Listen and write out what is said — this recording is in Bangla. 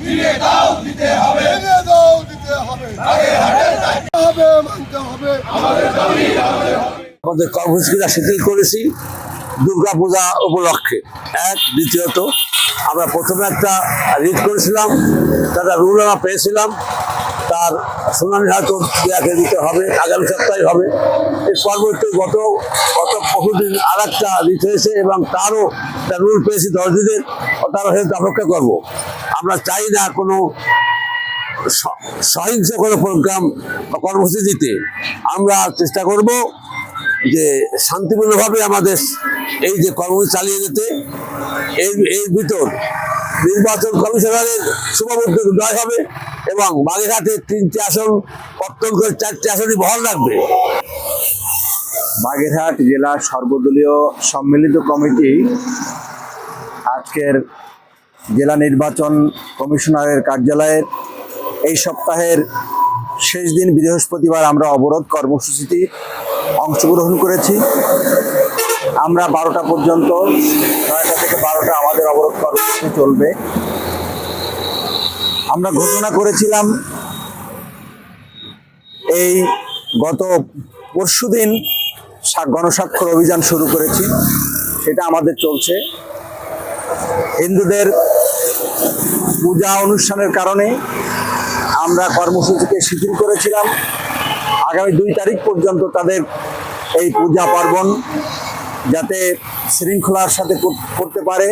ফিরিয়ে দাও দিতে হবে। ফিরে দাও দিতে হবে। হবে মানতে হবে। আমাদের কর্মসূচিটা শিথিল করেছি দুর্গা পূজা উপলক্ষে। এক দ্বিতীয়ত আমরা প্রথমে একটা রিট করেছিলাম তারা রুল আমরা পেয়েছিলাম। তার শুনানি হয়তো ইয়াকে দিতে হবে, আগামী সপ্তাহে হবে। পরবর্তী গত গত বহুদিন আর একটা হয়েছে এবং তারও একটা রুল পেয়েছি দশ দিনের হেলথ অপেক্ষা করব। আমরা চাই না কোনো সহিংস কোনো প্রোগ্রাম বা কর্মসূচি দিতে আমরা চেষ্টা করব যে শান্তিপূর্ণভাবে আমাদের এই যে কর্মসূচি চালিয়ে যেতে, এর এর ভিতর নির্বাচন কমিশনারের শুভবুদ্ধ জয় হবে এবং বাগেরহাটের তিনটি আসন করে চারটি আসনই বহাল রাখবে বাগেরহাট জেলার সর্বদলীয় সম্মিলিত কমিটি আজকের জেলা নির্বাচন কমিশনারের কার্যালয়ের এই সপ্তাহের শেষ দিন বৃহস্পতিবার আমরা অবরোধ কর্মসূচিতে অংশগ্রহণ করেছি। আমরা বারোটা পর্যন্ত, নয়টা থেকে বারোটা আমাদের অবরোধ কর্মসূচি চলবে। আমরা ঘোষণা করেছিলাম, এই গত পরশুদিন সা- গণস্বাক্ষর অভিযান শুরু করেছি, সেটা আমাদের চলছে। হিন্দুদের পূজা অনুষ্ঠানের কারণে আমরা কর্মসূচিকে শিথিল করেছিলাম। আগামী দুই তারিখ পর্যন্ত তাদের এই পূজা পার্বণ যাতে শৃঙ্খলার সাথে করতে পারে।